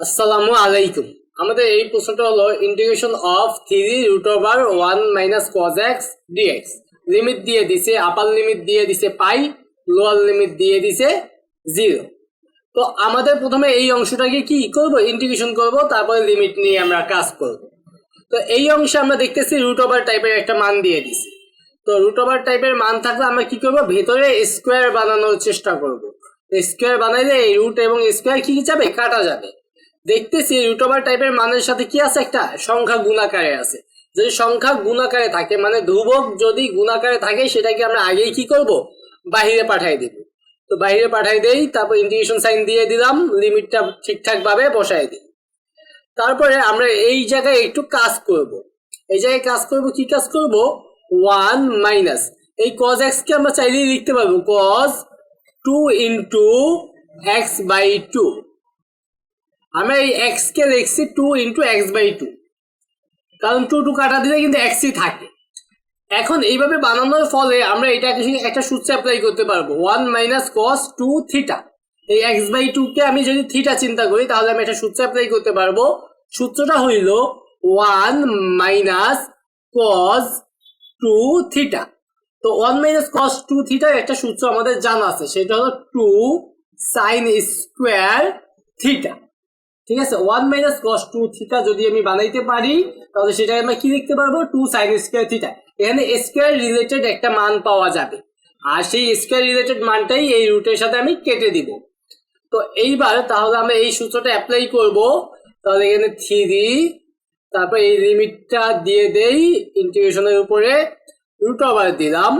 আসসালামু আলাইকুম। আমাদের এই প্রশ্নটা হলো integration of three root over one minus cos X dx limit দিয়ে দিছে আপার লিমিট দিয়ে দিছে পাই লোয়ার লিমিট দিয়ে দিছে জিরো তো আমাদের প্রথমে এই অংশটাকে কি করব? ইন্টিগ্রেশন করব, তারপরে লিমিট নিয়ে আমরা কাজ করব। তো এই অংশে আমরা দেখতেছি রুট ওভার টাইপের একটা মান দিয়ে দিছি। তো রুট ওভার টাইপের মান থাকলে আমরা কি করব? ভেতরে স্কোয়ার বানানোর চেষ্টা করব। স্কোয়ার বানাইলে এই রুট এবং স্কোয়ার কি যাবে? কাটা যাবে। দেখতেছি রুট টাইপের মানের সাথে কি আছে একটা? সংখ্যা গুণাকারে আছে। যদি সংখ্যা গুণাকারে থাকে মানে ধ্রুবক যদি গুণাকারে থাকে, সেটাকে আমরা আগেই কি করব? বাহিরে পাঠাই দেব। তো বাহিরে পাঠাই দেই, তারপর ইন্টিগ্রেশন সাইন দিয়ে দিলাম, লিমিটটা ঠিকঠাক ভাবে বসাই দিই। তারপরে আমরা এই জায়গায় একটু কাজ করব। এই জায়গায় কাজ করব, কি কাজ করব? One minus. এই কজ এক্স কে আমরা চাইলেই লিখতে পারব। Cos two into X by two আমরা এই এক্স কে লিখছি two into X by two কারণ টু টু কাটা দিলে কিন্তু এক্সই থাকে। এখন এইভাবে বানানোর ফলে আমরা এটাকে একটা সূত্র অ্যাপ্লাই করতে পারব। One minus cos two theta এই এক্স বাই টু কে আমি যদি থিটা চিন্তা করি, তাহলে আমি একটা সূত্র অ্যাপ্লাই করতে পারব। সূত্রটা হইল one minus cos two theta তো ওয়ান মাইনাস কস টু থিটার একটা সূত্র আমাদের জানা আছে। সেটা হলো টু সাইন স্কোয়ার থিটা ঠিক আছে? One minus cos two theta যদি আমি বানাইতে পারি, তাহলে সেটা আমরা কি লিখতে পারব? টু সাইন স্কোয়ার থিটা এখানে স্কোয়ার রিলেটেড একটা মান পাওয়া যাবে। আর সেই স্কোয়ার রিলেটেড মানটাই এই রুটের সাথে আমি কেটে দিব। তো এইবার তাহলে আমরা এই সূত্রটা অ্যাপ্লাই করব। তাহলে এখানে থ্রি তারপর এই লিমিটটা দিয়ে দেই ইন্টিগ্রেশনের উপরে। রুট ওভার দিলাম।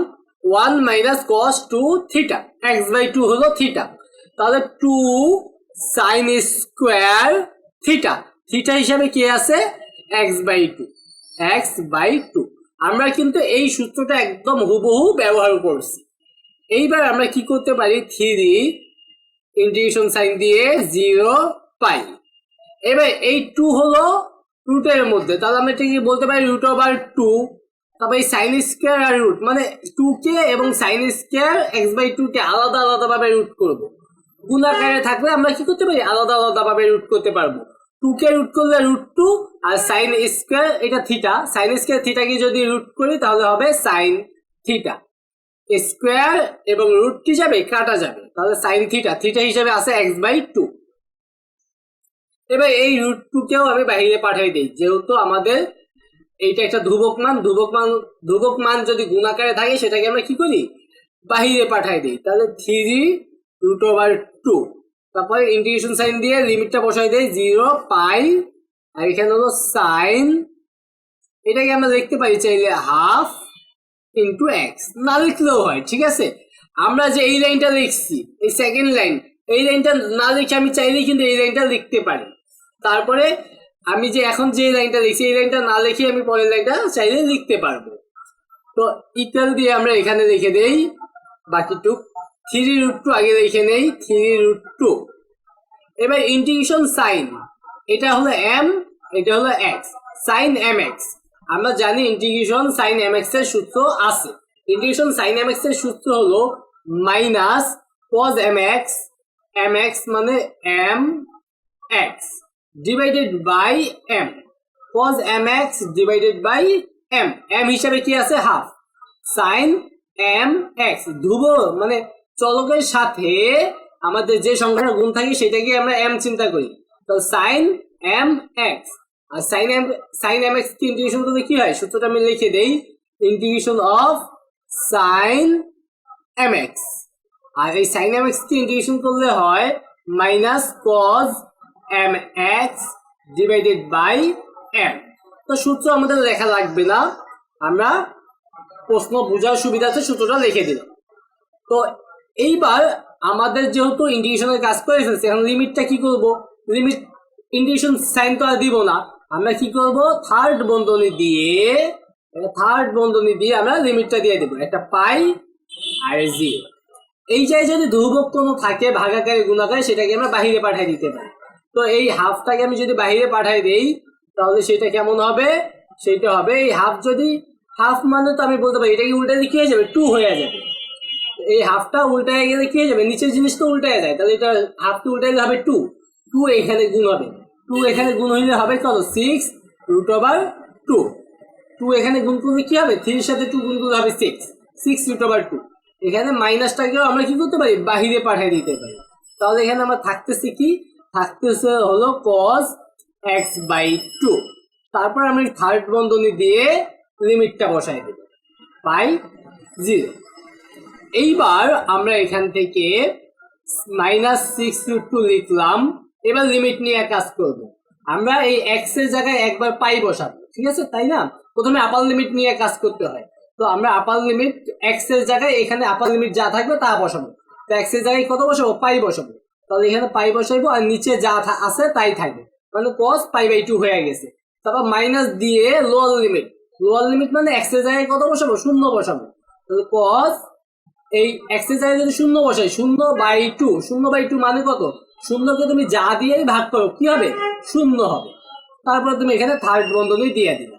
One minus cos two theta X by two হলো থিটা তাহলে two sine square theta theta হিসাবে কি আছে? X by two X by two আমরা কিন্তু এই সূত্রটা একদম হুবহু ব্যবহার করছি। এইবার আমরা কি করতে পারি? থ্রি ইন্টিগ্রেশন সাইন দিয়ে জিরো পাই এবার এই টু হলো রুটের মধ্যে। তাহলে আমরা এটা কি বলতে পারি? রুট ওভার টু তারপর এই সাইন স্কোয়ার আর রুট মানে টু কে এবং sine square X by two কে আলাদা আলাদা ভাবে রুট করব। গুণাকারে থাকলে আমরা কি করতে পারি? আলাদা আলাদা ভাবে রুট করতে পারব। টু কে রুট করলে রুট টু আর সাইন স্কোয়ার এটা থিটা সাইন স্কোয়ার থিটাকে যদি রুট করি, তাহলে হবে সাইন থিটা স্কোয়ার এবং রুট কি যাবে? কাটা যাবে। তাহলে সাইন থিটা থিটা হিসাবে আছে এক্স বাই টু এবার এই রুট টুকেও আমি বাইরে পাঠাই দিই। যেহেতু আমাদের এইটা একটা ধ্রুবক মান ধ্রুবক মান ধ্রুবক মান যদি গুণাকারে থাকে, সেটাকে আমরা কি করি? বাহিরে পাঠাই দিই। তাহলে থ্রি রুট ওভার টু তারপরে ইন্টিগ্রেশন সাইন দিয়ে লিমিটটা বসাই দেয় জিরো পাই আর এখানে হলো সাইন এটাকে আমরা দেখতে পারি চাইলে হাফ ইন্টু এক্স না লিখলেও হয়, ঠিক আছে? আমরা যে এই লাইনটা লিখছি, এই সেকেন্ড লাইন এই লাইনটা না লিখে আমি চাইলেই কিন্তু এই লাইনটা লিখতে পারি। তারপরে আমি যে এখন যে লাইনটা লিখছি, এই লাইনটা না লিখে আমি পরের লাইনটা চাইলে লিখতে পারব। তো ইকুয়াল দিয়ে আমরা এখানে লিখে দেই বাকিটুক থ্রি রুট টু আগে দেখে নেই, থ্রি রুট টু। এবার ইন্টিগ্রেশন সাইন, এটা হলো এম, এটা হলো এক্স, সাইন এম এক্স। আমরা জানি ইন্টিগ্রেশন সাইন এম এক্সের সূত্র আছে। ইন্টিগ্রেশন সাইন এম এক্সের সূত্র হলো minus cos M X M X মানে M X divided by M cos M X divided by M M হিসাবে কি আছে? হাফ সাইন এম এক্স ধ্রুব মানে চলকের সাথে আমাদের যে সংখ্যাটা গুণ থাকে সেটাকে আমরা এম চিন্তা করি। তো সাইন এম এক্স আর sine M sine M X integration করলে কি হয়? সূত্রটা আমি লিখে দেই। Integration of sine M X আর এই সাইন এম এক্স ইন্টিগ্রেশন করলে হয় minus cos M X divided by M তো সূত্র আমাদের লেখা লাগবে না। আমরা প্রশ্ন বোঝার সুবিধাতে সূত্রটা লিখে দিলাম। তো এইবার আমাদের যেহেতু ইন্ডিকেশনের কাজ করে ফেলছে, এখন লিমিটটা কি করব? লিমিট ইন্ডিকেশন সাইন তো আর দিব না। আমরা কি করব? থার্ড বন্ধনী দিয়ে থার্ড বন্ধনী দিয়ে আমরা লিমিটটা দিয়ে দেবো। একটা পাই আর জিরো এই যে যদি ধ্রুবক কোনো থাকে, ভাগাকারে, গুণাকারে, সেটাকে আমরা বাহিরে পাঠিয়ে দিতে পারি। তো এই হাফটাকে আমি যদি বাহিরে পাঠাই দেই, তাহলে সেটা কেমন হবে? সেটা হবে, এই হাফ যদি হাফ মানে তো আমি বলতে পারি এটা কি উল্টালে কি হয়ে যাবে? টু হয়ে যাবে। এই হাফটা উল্টায় গেলে কি হয়ে যাবে, নিচের জিনিস তো উল্টায় যায়। তাহলে এটা হাফটা উল্টাইলে হবে টু টু এখানে গুণ হবে। টু এখানে গুণ হইলে হবে কত? Six root over two two এখানে গুণ করলে কি হবে? থ্রির সাথে টু গুণ করলে হবে six six root over two এখানে মাইনাসটাকেও আমরা কি করতে পারি? বাহিরে পাঠিয়ে দিতে পারি। তাহলে এখানে আমরা থাকতেছি কি? থাকতেছে হলো কস এক্স বাই টু তারপর আমি থার্ড বন্ধনী দিয়ে লিমিটটা বসাই দেব। বাই জিরো এইবার আমরা এখান থেকে মাইনাস সিক্স রুট টু লিখলাম। এবার লিমিট নিয়ে কাজ করব। আমরা এই এক্সের জায়গায় একবার পাই বসাবো, ঠিক আছে? তাই না? প্রথমে আপার লিমিট নিয়ে কাজ করতে হয়। তো আমরা আপার লিমিট এক্সের জায়গায়, এখানে আপার লিমিট যা থাকবে তা বসাবো। তো এক্সের জায়গায় কত বসাবো? পাই বসাবো। তাহলে এখানে পাই বসাইবো আর নিচে যা আছে তাই থাকবে। মানে কস পাই বাই টু হয়ে গেছে। তারপর মাইনাস দিয়ে লোয়ার লিমিট লোয়ার লিমিট মানে এক্সের জায়গায় কত বসাবো? শূন্য বসাবো। তাহলে কস এই এক্সারসাইজ যদি শূন্য বসাই, শূন্য বাই টু শূন্য বাই টু মানে কত? শূন্যকে তুমি যা দিয়েই ভাগ করো, কি হবে? শূন্য হবে। তারপর তুমি এখানে থার্ড বন্ধনী দিয়ে দিলে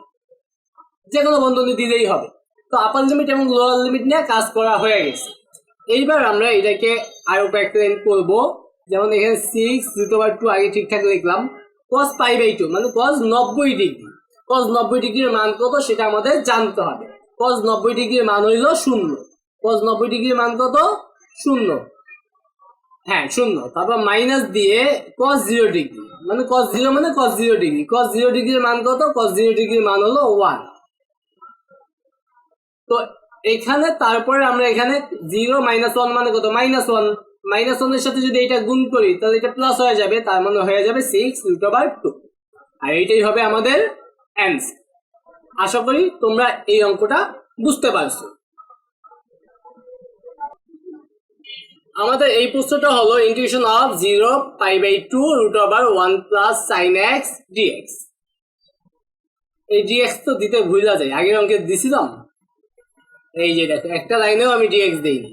যে কোনো বন্ধনী দিলেই হবে। তো আপার লিমিট এবং লোয়ার লিমিট নিয়ে কাজ করা হয়ে গেছে। এইবার আমরা এটাকে আরও কয়েকটা লাইন করব। যেমন এখানে সিক্স ওভার টু আগে ঠিকঠাক লিখলাম। কস পাই বাই টু মানে কস নব্বই ডিগ্রি কস নব্বই ডিগ্রির মান কত? সেটা আমাদের জানতে হবে। কস নব্বই ডিগ্রির মান হইল শূন্য। কস নব্বই ডিগ্রির মান কত? শূন্য। হ্যাঁ শূন্য। তারপর মাইনাস দিয়ে কস জিরো ডিগ্রি মানে কস জিরো মানে cos zero degree cos zero ডিগ্রির মান কত? কস জিরো ডিগ্রির মান হলো ওয়ান তো এখানে তারপরে আমরা এখানে জিরো মাইনাস ওয়ান মানে কত? মাইনাস ওয়ান মাইনাস ওয়ানের সাথে যদি এটা গুণ করি, তাহলে এটা প্লাস হয়ে যাবে। তার মানে হয়ে যাবে সিক্স রুট ওভার টু আর এইটাই হবে আমাদের অ্যান্সার আশা করি তোমরা এই অঙ্কটা বুঝতে পারছ। আমাদের এই প্রশ্নটা হলো integration of zero pi by two root over one plus sine X dx এই ডিএক্স তো দিতে ভুলা যায় আগের অঙ্কে দিছিলাম? এই যে দেখো, একটা লাইনেও আমি ডিএক্স দিইনি।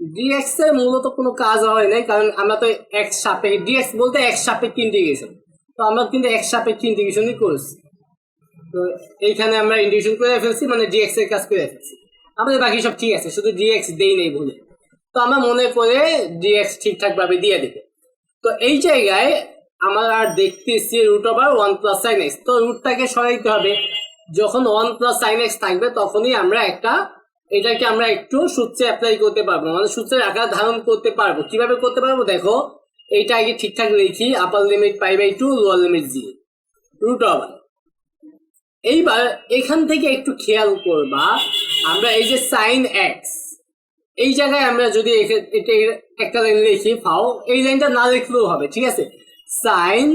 ডিএক্স এর মূলত কোনো কাজ হয় নাই, কারণ আমরা তো এক্স সাপেক্ষে ডিএক্স বলতে এক্স সাপেক্ষে ইন্টিগ্রেশন তো আমরা কিন্তু এক্স সাপেক্ষে ইন্টিগ্রেশনই করেছি। তো এইখানে আমরা ইন্টিগ্রেশন করে ফেলছি মানে ডিএক্স এর কাজ করে ফেলছি। আমাদের বাকি সব ঠিক আছে, শুধু ডিএক্স দেই নেই ভুলে তো আমরা মনে করে ডিএক্স ঠিকঠাক ভাবে দিয়ে দেবে। তো এই জায়গায় আমার আর দেখতেছি root over one plus sine X তো রুটটাকে সরাইতে হবে। যখন ওয়ান প্লাস সাইন এক্স থাকবে, তখনই আমরা একটা এটাকে আমরা একটু সূত্রে অ্যাপ্লাই করতে পারব। মানে সূত্রের আকার ধারণ করতে পারব। কীভাবে করতে পারব? দেখো, এইটা আগে ঠিকঠাক লিখি upper limit pi by two lower limit zero root over এইবার এখান থেকে একটু খেয়াল করবা, আমরা এই যে সাইন এক্স এই জায়গায় আমরা যদি একটা লাইন লিখি, ফাও, এই লাইনটা না লিখলেও হবে, ঠিক আছে? সাইন,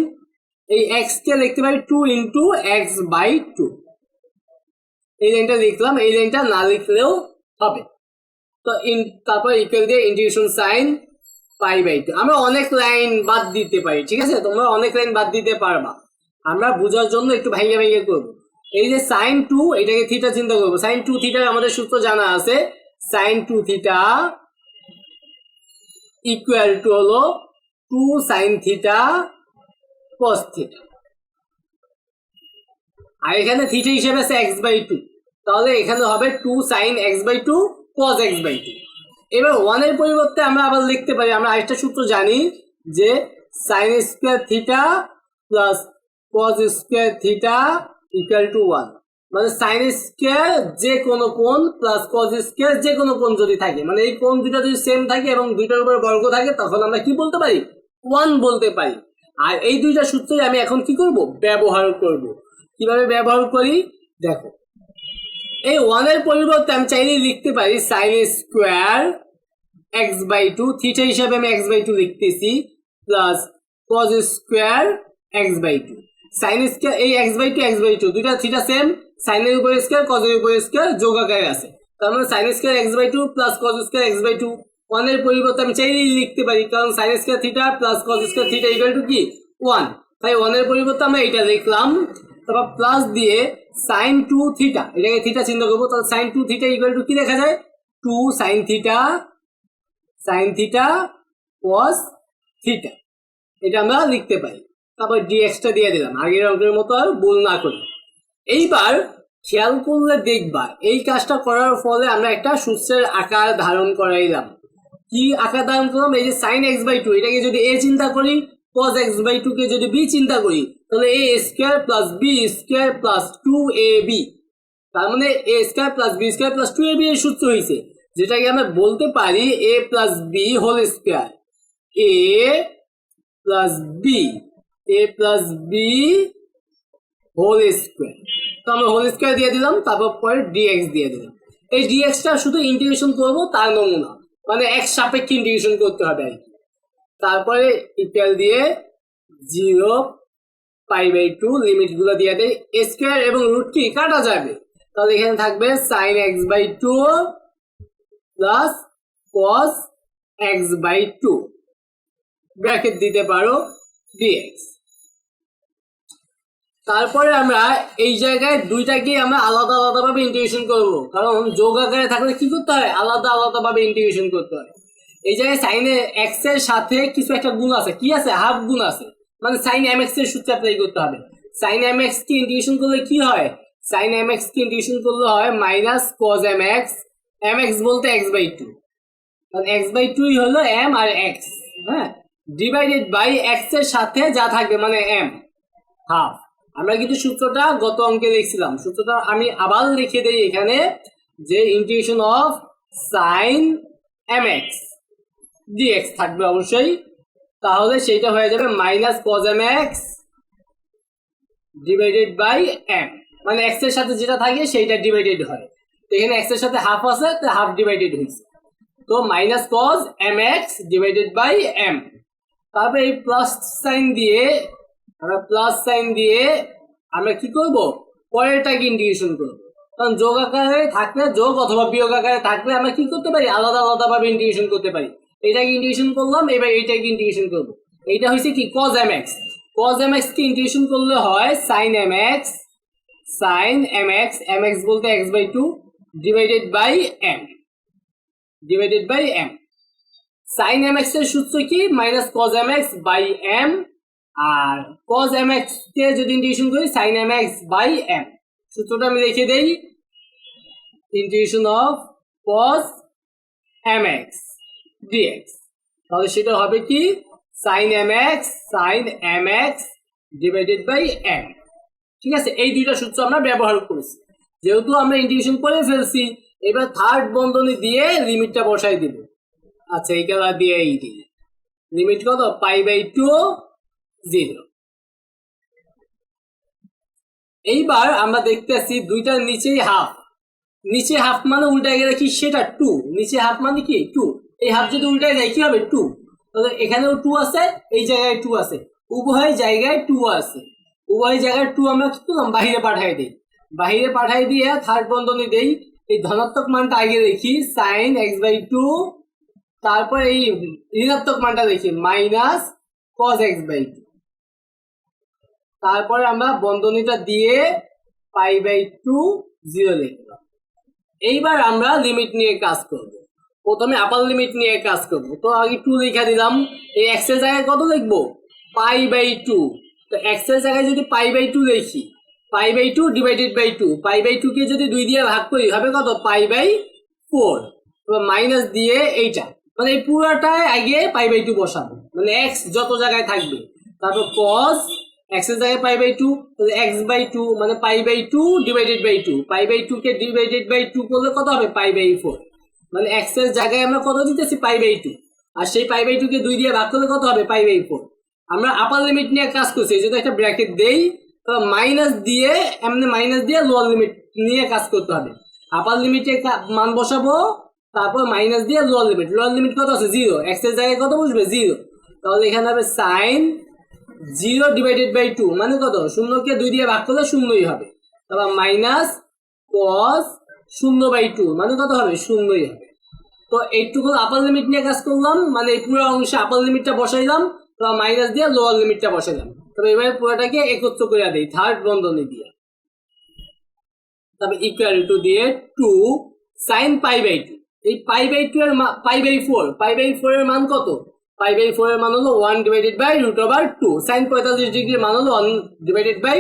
এই এক্স কে লিখতে পারি two into X by two এই লাইনটা লিখলাম, এই লাইনটা না লিখলেও হবে। তো তারপর ইকুয়াল দিয়ে integration sine pi by two আমরা অনেক লাইন বাদ দিতে পারি, ঠিক আছে? তোমরা অনেক লাইন বাদ দিতে পারবা। আমরা বোঝার জন্য একটু ভেঙে ভেঙে করব। এই যে সাইন টু এটাকে থিটা চিন্তা করব। সাইন টু থিটার আমাদের সূত্র জানা আছে। Sine two theta equal to হলো two sine theta cos theta আর এখানে থিটা হিসেবে আছে এক্স বাই টু তাহলে এখানে হবে two sine X by two cos X by two এবার ওয়ানের পরিবর্তে আমরা আবার লিখতে পারি, আমরা আরেকটা সূত্র জানি যে sine square theta plus cos square theta equal to one মানে সাইন স্কোয়ার যে কোনো কোণ প্লাস কস স্কোয়ার যে কোনো কোণ যদি থাকে মানে এই কোণ দুটা যদি সেম থাকে এবং দুইটার উপরে বর্গ থাকে, তখন আমরা কি বলতে পারি? ওয়ান বলতে পারি। আর এই দুইটা সূত্রই আমি এখন কি করব? ব্যবহার করব। কীভাবে ব্যবহার করি? দেখো, এই ওয়ানের পরিবর্তে আমি চাইলেই লিখতে পারি sine square X by two theta হিসাবে আমি এক্স বাই টু লিখতেছি plus cos square X by two sine square এই X by two X by two দুইটা থিটা সেম সাইনের উপর স্কোয়ার কজের উপর স্কোয়ার যোগ আকারে আছে। তার মানে sine square X by two plus cos square X by two ওয়ানের পরিবর্তে আমি চাইলেই লিখতে পারি, কারণ sine square theta plus cos square theta equal to কি? ওয়ান তাই ওয়ানের পরিবর্তে আমরা এটা লিখলাম। তারপর প্লাস দিয়ে সাইন টু থিটা এটাকে থিটা চিন্তা করব। তাহলে sine two theta equal to কি দেখা যায়? Two sine theta sine theta cos theta এটা আমরা লিখতে পারি। তারপর ডিএক্সটা দিয়ে দিলাম। আগের অঙ্কের মতো আর ভুল না করি। এইবার খেয়াল করলে দেখবা, এই কাজটা করার ফলে আমরা একটা সূত্রের আকার ধারণ করাইলাম। কি আকার ধারণ করলাম? এই যে সাইন এক্স বাই টু এটাকে যদি এ চিন্তা করি, cos এক্স বাই টু কে যদি বি চিন্তা করি, তাহলে A square plus B square plus two A B তার মানে A square plus B square plus two A B এর সূত্র হয়েছে যেটাকে আমরা বলতে পারি A plus B whole square A plus B A plus B whole square তো আমরা হোল স্কোয়ার দিয়ে দিলাম, তারপর পরে ডিএক্স দিয়ে দিলাম। এই ডিএক্সটা শুধু ইন্টিগ্রেশন করব, তার নমুনা। মানে এক সাপেক্ষে ইন্টিগ্রেশন করতে হবে আর কি। তারপরে ইকুয়াল দিয়ে জিরো পাই বাই টু লিমিটগুলো দিয়ে দেয় স্কোয়ার এবং রুট কি? কাটা যাবে। তাহলে এখানে থাকবে sine x by two plus cos x by two bracket দিতে পারো ডিএক্স তারপরে আমরা এই জায়গায় দুইটাকে আমরা আলাদা আলাদা ভাবে ইন্টিগ্রেশন করব। কারণ যোগ আকারে থাকলে কি করতে হয়? আলাদা আলাদা ভাবে ইন্টিগ্রেশন করতে হয়। এই জায়গায় সাইনে এক্সের সাথে কিছু একটা গুণ আছে। কি আছে? হাফ গুণ আছে। মানে সাইন এম এক্সের সূত্র অ্যাপ্লাই করতে হবে। সাইন এম এক্স কি ইন্টিগ্রেশন করলে কি হয়? সাইন এম এক্স কি ইন্টিগ্রেশন করলে হয় minus cos m x m x বলতে এক্স বাই টু কারণ এক্স বাই টুই হলো এম আর এক্স হ্যাঁ? ডিভাইডেড বাই এক্সের সাথে যা থাকবে মানে এম হাফ আমরা কিন্তু সূত্রটা গত অঙ্কে দেখছিলাম। সূত্রটা আমি আবার লিখে দেই এখানে যে integration of sine m x dx থাকবে অবশ্যই। তাহলে সেইটা হয়ে যাবে minus cos m x divided by m মানে এক্সের সাথে যেটা থাকে সেইটা ডিভাইডেড হয়। তো এখানে এক্সের সাথে হাফ আছে, তো হাফ ডিভাইডেড হয়েছে। তো minus cos m x divided by m তারপরে এই প্লাস সাইন দিয়ে আমরা প্লাস সাইন দিয়ে আমরা কি করব? পরেরটাকে ইন্টিগ্রেশন করব। কারণ যোগ আকারে থাকলে যোগ অথবা বিয়োগ আকারে থাকলে আমরা কি করতে পারি? আলাদা আলাদা ভাবে ইন্টিগ্রেশন করতে পারি। এটাকে ইন্টিগ্রেশন করলাম, এবার এইটাকে ইন্টিগ্রেশন করব। এইটা হয়েছে কি? Cos m x cos m x কে ইন্টিগ্রেশন করলে হয় sine m x sine m x m x বলতে x by two divided by m divided by m sine m এক্সের সূত্র কি? Minus cos m x by m R cos M কে যদি integration করি sign M by M সূত্রটা আমি লিখে দেই। Integration of cos m x dx তাহলে সেটা হবে কি? Sine m x sine m x divided by m ঠিক আছে? এই দুইটা সূত্র আমরা ব্যবহার করেছি। যেহেতু আমরা ইন্টিগ্রেশন করে ফেলছি, এবার থার্ড বন্ধনী দিয়ে লিমিটটা বসাই দিব। আচ্ছা এই খেলা দিয়ে এই দিই। লিমিট কত? পাই বাই টু জিরো এইবার আমরা দেখতে আসছি দুইটার নিচেই হাফ নিচে হাফ মানে উল্টায় গেলে কি সেটা টু নিচে হাফ মানে কি? টু এই হাফ যদি উল্টায় যায়, কি হবে? টু এখানেও টু আছে, এই জায়গায় টু আছে। উভয় জায়গায় টু আছে। উভয় জায়গায় টু আমরা কি করলাম? বাইরে পাঠাই দিই। বাইরে পাঠাই দিয়ে থার্ড বন্ধনী দেই। এই ধনাত্মক মানটা আগে দেখি সাইন এক্স বাই টু তারপর এই ঋণাত্মক মানটা দেখি minus cos x by two তারপরে আমরা বন্ধনীটা দিয়ে পাই বাই টু জিরো লিখলাম। এইবার আমরা লিমিট নিয়ে কাজ করব। প্রথমে আপার লিমিট নিয়ে কাজ করব। তো আগে টু লিখে দিলাম। এই এক্সের জায়গায় কত লিখব? Pi by two. তো এক্সের জায়গায় যদি পাই বাই টু লিখি, pi by two divided by two pi by two কে যদি দুই দিয়ে ভাগ করি, হবে কত? পাই বাই ফোর মাইনাস দিয়ে এইটা। মানে এই পুরোটায় আগে পাই বাই টু বসাবো। মানে এক্স যত জায়গায় থাকবে, তারপর কস এক্সের জায়গায় pi by two x by two মানে pi by two divided by two pi by two K divided by two করলে কত হবে? পাই বাই ফোর মানে এক্সের জায়গায় আমরা কত দিতেছি? পাই বাই টু আর সেই পাই বাই টু কে দুই দিয়ে ভাগ করলে কত হবে? পাই বাই ফোর আমরা আপার লিমিট নিয়ে কাজ করছি যদি একটা ব্র্যাকেট দেই, তো মাইনাস দিয়ে, এমনি মাইনাস দিয়ে লোয়ার লিমিট নিয়ে কাজ করতে হবে। আপার লিমিটে মান বসাবো, তারপর মাইনাস দিয়ে লোয়ার লিমিট লোয়ার লিমিট কত আছে? জিরো এক্সের জায়গায় কত বসবে? জিরো তাহলে এখানে হবে sine zero divided by two মানে কত? শূন্যকে দুই দিয়ে ভাগ করলে শূন্যই হবে। তারপর মাইনাস কস শূন্য বাই টু মানে কত হবে? শূন্যই হবে। তো এইটুকু আপার লিমিট নিয়ে কাজ করলাম মানে এই পুরো অংশে আপার লিমিটটা বসাইলাম, তারপর মাইনাস দিয়ে লোয়ার লিমিটটা বসাইলাম। তবে এবারে পুরোটাকে একত্র করে দেই থার্ড বন্ধনী দিয়ে। তারপর ইকুয়াল টু দিয়ে two sine pi by two এই পাই বাই টু এর pi by four pi by four এর মান কত? পাই বাই ফোর এর মান হলো one divided by root over two sine পঁয়তাল্লিশ ডিগ্রির মান হলো one divided by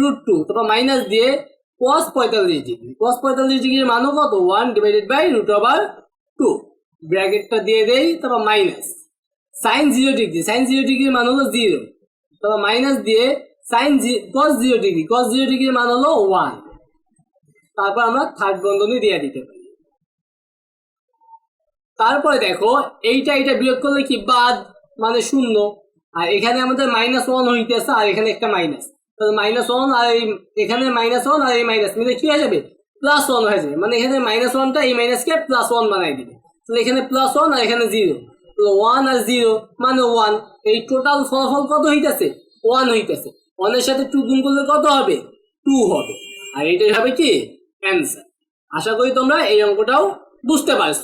root two তারপর মাইনাস দিয়ে কস পঁয়তাল্লিশ ডিগ্রি কস পঁয়তাল্লিশ ডিগ্রির মানও কত? One divided by root over two ব্র্যাকেটটা দিয়ে দেই, তারপর minus sine zero degree sine zero ডিগ্রির মান হলো জিরো তারপর মাইনাস দিয়ে sine cos zero degree cos zero ডিগ্রির মান হলো ওয়ান তারপর আমরা থার্ড বন্ধনী দিয়ে দিতে পারি। তারপরে দেখো, এইটা এটা বিয়োগ করলে কি? বাদ মানে শূন্য। আর এখানে আমাদের মাইনাস ওয়ান হইতেছে, আর এখানে একটা মাইনাস মাইনাস ওয়ান আর এই, এখানে মাইনাস ওয়ান আর এই মাইনাস মিলে কি হয়ে যাবে? প্লাস ওয়ান হয়ে যাবে। মানে এখানে মাইনাস ওয়ানটা এই মাইনাসকে প্লাস ওয়ান বানাই দিবে। তাহলে এখানে প্লাস ওয়ান আর এখানে জিরো ওয়ান আর জিরো মানে ওয়ান এই টোটাল ফলাফল কত হইতেছে? ওয়ান হইতেছে। ওয়ানের সাথে টু গুণ করলে কত হবে? টু হবে। আর এটাই হবে কি? অ্যান্সার আশা করি তোমরা এই অঙ্কটাও বুঝতে পারছ।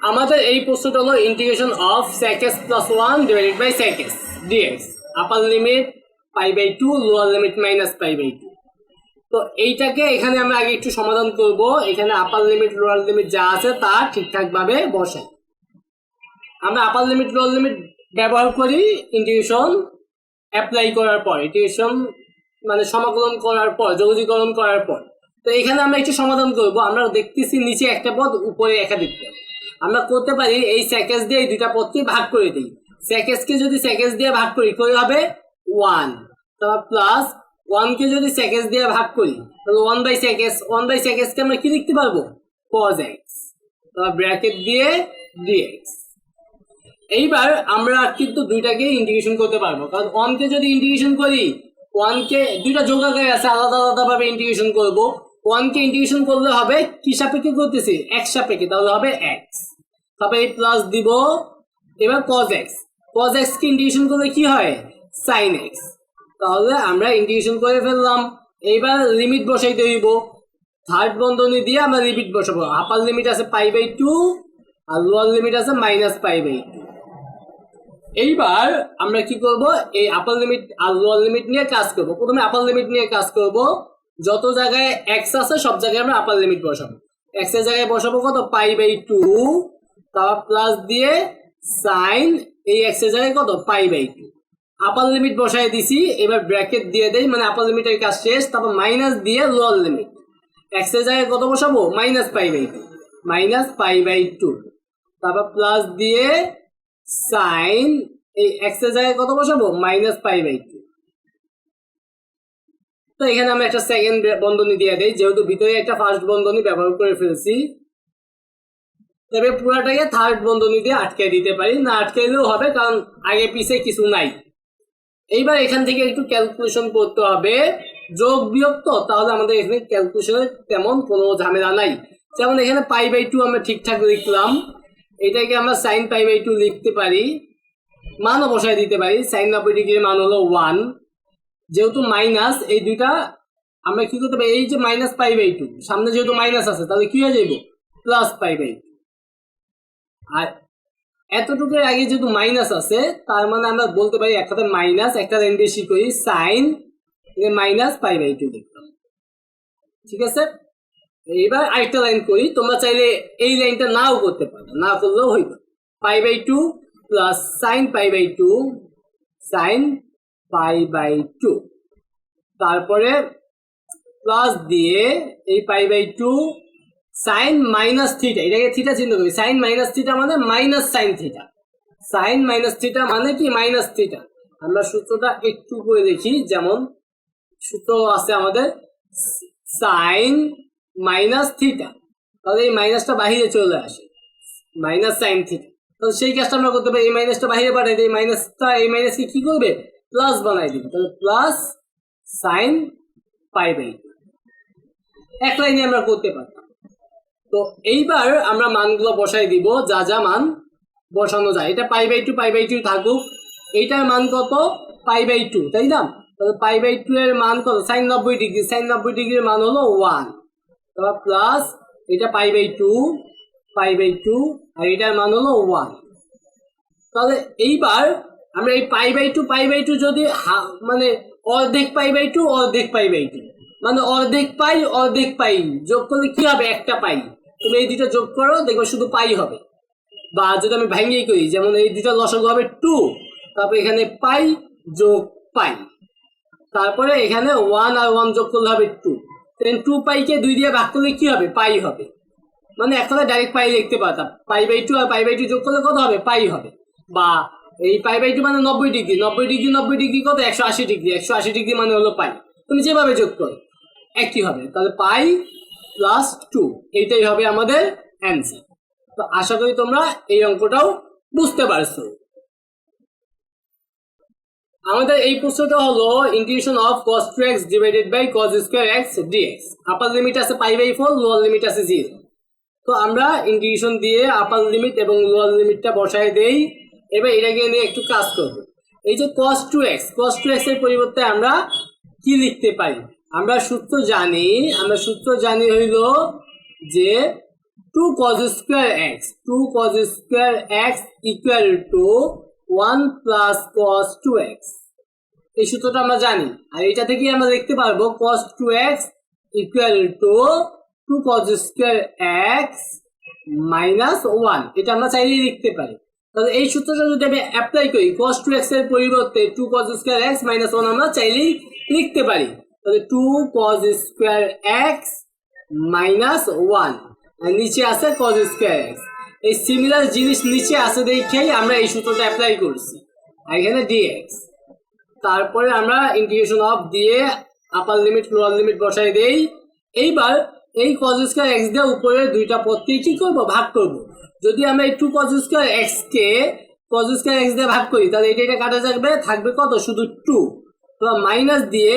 আমাদের এই প্রশ্নটা হলো integration of sec x plus one divided by sec x dx upper limit pi by two lower limit minus pi by two তো এইটাকে এখানে আমরা আগে একটু সমাধান করব। এখানে আপার লিমিট লোয়ার লিমিট যা আছে তা ঠিকঠাক ভাবে বসাই আমরা আপার লিমিট লোয়ার লিমিট ব্যবহার করি ইন্টিগ্রেশন অ্যাপ্লাই করার পর ইন্টিগ্রেশন মানে সমাকলন করার পর যোগজীকরণ করার পর। তো এখানে আমরা একটু সমাধান করব। আমরা দেখতেছি নিচে একটা পদ, উপরে একাধিক পদ। আমরা করতে পারি, এই স্যাকেস দিয়ে এই দুইটা পদকে ভাগ করে দিই। স্যাকেসকে যদি স্যাকেস দিয়ে ভাগ করি, কই হবে? ওয়ান। তারপর প্লাস ওয়ানকে যদি সেকেন্স দিয়ে ভাগ করি, তাহলে one by sec x one by সেকেন্সকে আমরা কি লিখতে পারব? কজ এক্স তারপর ব্র্যাকেট দিয়ে ডিএক্স এইবার আমরা কিন্তু দুইটাকে ইন্টিগ্রেশন করতে পারব। কারণ ওয়ানকে যদি ইন্টিগ্রেশন করি ওয়ানকে দুইটা যোগাকারে আছে, আলাদা আলাদা ভাবে ইন্টিগ্রেশন করব। ওয়ানকে ইন্টিগ্রেশন করলে হবে কি সাপেক্ষে করতেছি? এক্স সাপেক্ষে, তাহলে হবে এক্স তারপরে প্লাস দিব, এবার কজ এক্স কজ এক্স কে ইন্টিগ্রেশন করলে কি হয়? সাইন এক্স তাহলে আমরা ইন্টিগ্রেশন করে ফেললাম। এইবার লিমিট বসাইতে হইব। থার্ড বন্ধনী দিয়ে আমরা লিমিট বসাবো। আপার লিমিট আছে পাই বাই টু আর লোয়ার লিমিট আছে মাইনাস পাই বাই টু এইবার আমরা কি করব? এই আপার লিমিট আর লোয়ার লিমিট নিয়ে কাজ করব। প্রথমে আপার লিমিট নিয়ে কাজ করব। যত জায়গায় এক্স আছে, সব জায়গায় আমরা আপার লিমিট বসাবো। এক্সের জায়গায় বসাবো কত? পাই বাই টু তারপর প্লাস দিয়ে সাইন এই এক্সের জায়গায় কত? Pi by two upper limit বসাই দিছি, এবার ব্র্যাকেট দিয়ে দেই মানে আপার লিমিটের কাজ শেষ, তারপর মাইনাস দিয়ে লোয়ার লিমিট এক্সের জায়গায় কত বসাবো? Minus pi by two minus pi by two তারপর প্লাস দিয়ে সাইন এই এক্সের জায়গায় কত বসাবো? মাইনাস পাই বাই টু তো এখানে আমরা একটা সেকেন্ড বন্ধনী দিয়ে দেই, যেহেতু ভিতরে একটা ফার্স্ট বন্ধনী ব্যবহার করে ফেলছি। তবে পুরাটাকে থার্ড বন্ধনী দিয়ে আটকে দিতে পারি। না আটকাইলেও হবে, কারণ আগে পিছে কিছু নাই। এইবার এখান থেকে একটু ক্যালকুলেশন করতে হবে। যোগ বিয়োগ তো, তাহলে আমাদের এখানে ক্যালকুলেশনের তেমন কোনো ঝামেলা নাই। যেমন এখানে পাই বাই টু আমরা ঠিকঠাক লিখলাম। এটাকে আমরা সাইন পাই বাই টু লিখতে পারি। মানও বসায় দিতে পারি। সাইন নব্বই মান হলো ওয়ান যেহেতু মাইনাস এই দুইটা আমরা কি করতে পারি? এই যে মাইনাস পাই বাই টু সামনে যেহেতু মাইনাস আছে, তাহলে কি হয়ে যাইব? প্লাস পাই বাই টু আর এতটুকুর আগে যেহেতু মাইনাস আছে, তার মানে আমরা বলতে পারি একটাতে মাইনাস একটা লাইন বেশি করি sine minus pi by two দেখলাম। ঠিক আছে? এবার আরেকটা লাইন করি, তোমরা চাইলে এই লাইনটা নাও করতে পারো, না করলেও হইত। Pi by two plus sine pi by two sine pi by two. তারপরে প্লাস দিয়ে এই pi by two sine minus theta এটাকে থিটা চিন্তা করি। সাইন মাইনাস থিটা মানে minus sine theta sine minus theta মানে কি? মাইনাস থিটা আমরা সূত্রটা একটু করে দেখি, যেমন সূত্র আছে আমাদের সাইন মাইনাস থিটা তাহলে এই মাইনাসটা বাহিরে চলে আসে মাইনাস সাইন থিটা তো সেই কাজটা আমরা করতে পারি, এই মাইনাসটা বাহিরে পাঠাই, এই মাইনাসটা এই মাইনাসকে কি করবে? প্লাস বানাই দিবে তাহলে প্লাস সাইন পাই বাই এক লাইনে আমরা করতে পারতাম। তো এইবার আমরা মানগুলো বসাই দিব, যা যা মান বসানো যায়। এটা pi by two pi by two থাকুক। এইটার মান কত? পাই বাই টু তাই না? তাহলে পাই বাই টু এর মান কত? সাইন নব্বই ডিগ্রি সাইন নব্বই ডিগ্রির মান হলো ওয়ান তারপর প্লাস এটা pi by two pi by two আর এটার মান হলো ওয়ান তাহলে এইবার আমরা এই pi by two, pi by two যদি মানে অর্ধেক পাই বাই টু, অর্ধেক পাই বাই টু। মানে অর্ধেক পাই অর্ধেক পাই। যোগ করলে কি হবে? একটা পাই। তুমি এই দুটো যোগ করো, দেখবে শুধু পাই হবে। বা যদি আমি ভাঙিয়ে করি, যেমন এই দুটো লসাগু হবে টু, তারপর এখানে পাই যোগ পাই। তারপরে এখানে ওয়ান আর ওয়ান যোগ করলে হবে টু। টু পাইকে দুই দিয়ে ভাগ করলে কি হবে? পাই হবে। মানে এক ডাইরেক্ট পাই লিখতে পারতাম। পাই বাই টু আর পাই বাই টু যোগ করলে কত হবে? পাই হবে। বা এই পাই বাই মানে নব্বই ডিগ্রি নব্বই ডিগ্রি নব্বই ডিগ্রি কত? একশো আশি ডিগ্রি, একশো আশি ডিগ্রি মানে হলো পাই। তুমি যেভাবে যোগ করো, একই হবে। তাহলে পাই প্লাস টু এইটাই হবে আমাদের অ্যান্সার তো আশা করি তোমরা এই অঙ্কটাও বুঝতে পারছ। আমাদের এই প্রশ্নটা হলো integration of cos 2x divided by cos square x dx upper limit আছে pi by four lower limit আছে জিরো তো আমরা ইন্টিগ্রেশন দিয়ে আপার লিমিট এবং লোয়ার লিমিটটা বসায় দেই। এবার এটাকে নিয়ে একটু কাজ করব। এই যে cos 2x cos 2x এর পরিবর্তে আমরা কি লিখতে পারি? আমরা সূত্র জানি, আমরা সূত্র জানি হইল যে two cos square x two cos square x equal to one plus cos 2x এই সূত্রটা আমরা জানি। আর এটা থেকে আমরা দেখতে পারব cos 2x equal to two cos square x minus one এটা আমরা চাইলেই লিখতে পারি। তাহলে এই সূত্রটা যদি আমি অ্যাপ্লাই করি, cos 2x এর পরিবর্তে two cos square x minus one আমরা চাইলেই লিখতে পারি। তাহলে two cos square x minus one আর নিচে আছে cos স্কয়ার x এই সিমিলার জিনিস নিচে আছে দেখেই আমরা এই সূত্রটা অ্যাপ্লাই করছি। আর এখানে dx তারপরে আমরা ইন্টিগ্রেশন অফ দিয়ে আপার লিমিট লোয়ার লিমিট বসাই দেই। এইবার এই cos স্কয়ার x দিয়ে উপরে দুইটা পদকে কি করব? ভাগ করব। যদি আমরা এই টু cos স্কয়ার x কে cos স্কয়ার x দিয়ে ভাগ করি, তাহলে এটা এটা কাটা যাবে, থাকবে কত? শুধু টু তো মাইনাস দিয়ে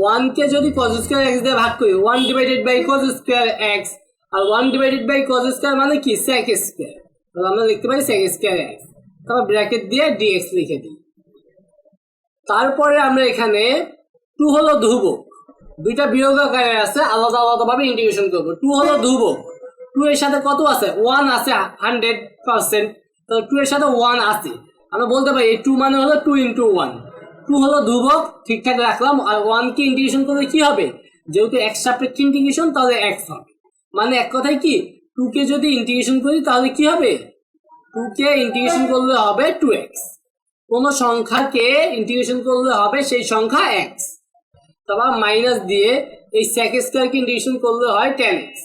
ওয়ান কে যদি কজ স্কয়ার এক্স দিয়ে ভাগ করি one divided by cos square x R one divided by cos square মানে কি? sec স্কয়ার তাহলে আমরা লিখতে পারি sec স্কয়ার এক্স তারপর ব্র্যাকেট দিয়ে dx লিখে দিই। তারপরে আমরা এখানে টু হলো ধ্রুবক। দুইটা বিয়োগ আকারে আছে, আলাদা আলাদা ভাবে ইন্টিগ্রেশন করব। টু হলো ধ্রুবক টু এর সাথে কত আছে? ওয়ান আছে হান্ড্রেড পার্সেন্ট তো টু এর সাথে ওয়ান আছে। আমরা বলতে পারি, এই টু মানে হলো টু ইন্টু ওয়ান টু হলো ধ্রুবক ঠিকঠাক রাখলাম, আর ওয়ান কে ইন্টিগ্রেশন করলে কি হবে? যেহেতু এক্স সাপেক্ষে ইন্টিগ্রেশন তাহলে এক্স হবে। মানে এক কথায় কি? টু কে যদি ইন্টিগ্রেশন করি, তাহলে কি হবে? টু কে ইন্টিগ্রেশন করলে হবে টু এক্স কোন সংখ্যাকে ইন্টিগ্রেশন করলে হবে সেই সংখ্যা এক্স তারপর মাইনাস দিয়ে এই স্যাক স্কোয়ারকে ইন্টিগ্রেশন করলে হয় টেন এক্স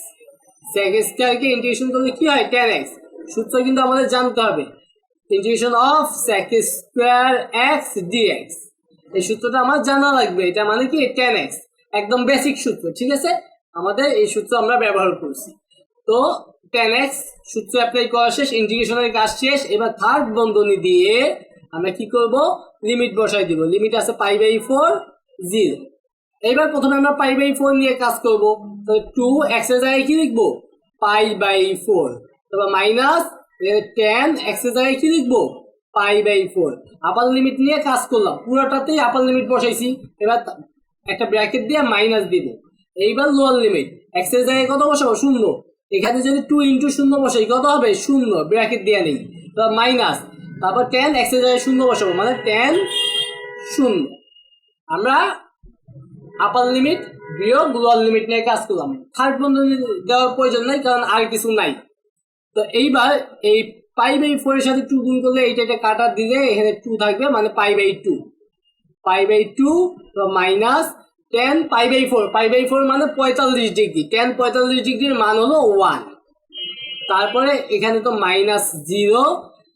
স্যাক স্কোয়ারকে ইন্টিগ্রেশন করলে কি হয়? টেন এক্স সূত্র কিন্তু আমাদের জানতে হবে। Integration of sec square x dx এই সূত্রটা আমার জানা লাগবে। এটা মানে কি? টেন এক্স একদম বেসিক সূত্র, ঠিক আছে? আমাদের এই সূত্র আমরা ব্যবহার করছি। তো টেন এক্স সূত্র অ্যাপ্লাই করা শেষ ইন্টিগ্রেশনের কাজ শেষ। এবার থার্ড বন্ধনী দিয়ে আমরা কি করব? লিমিট বসাই দিব। লিমিট আছে পাই বাই ফোর জিরো এইবার প্রথমে আমরা পাই বাই ফোর নিয়ে কাজ করব। তো টু এক্সের জায়গায় কি লিখব? পাই বাই ফোর তারপর মাইনাস টেন এক্সের জায়গায় কি লিখব? Pi by four upper limit নিয়ে কাজ করলাম। পুরোটাতেই আপার লিমিট বসাইছি। এবার একটা ব্র্যাকেট দিয়ে মাইনাস দিব। এইবার লোয়ার লিমিট এক্সের জায়গায় কত বসাবো? শূন্য। এখানে যদি টু ইন্টু শূন্য বসাই, কত হবে? শূন্য। ব্র্যাকেট দিয়ে নেই। তারপর মাইনাস তারপর টেন এক্সের জায়গায় শূন্য বসাবো। মানে টেন শূন্য। আমরা আপার লিমিট বিয়োগ লোয়ার লিমিট নিয়ে কাজ করলাম। থার্ড বন্ধনী দেওয়ার প্রয়োজন নাই, কারণ আর কিছু নাই। তো এইবার এই পাই বাই ফোর এর সাথে টু গুণ করলে এইটা এটা কাটা দিলে এখানে টু থাকবে মানে pi by two pi by two minus tan pi by four pi by four মানে পঁয়তাল্লিশ ডিগ্রি টেন পঁয়তাল্লিশ ডিগ্রির মান হলো ওয়ান তারপরে এখানে তো মাইনাস জিরো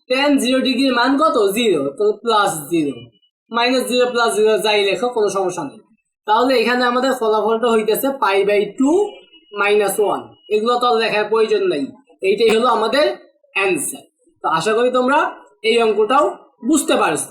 টেন জিরো ডিগ্রির মান কত? জিরো তো plus zero minus zero plus zero যাই লেখো, কোনো সমস্যা নেই। তাহলে এখানে আমাদের ফলাফলটা হইতেছে pi by two minus one. এগুলো তো দেখার প্রয়োজন নাই। এইটাই হলো আমাদের অ্যান্সার। তো আশা করি তোমরা এই অঙ্কটাও বুঝতে পারছ।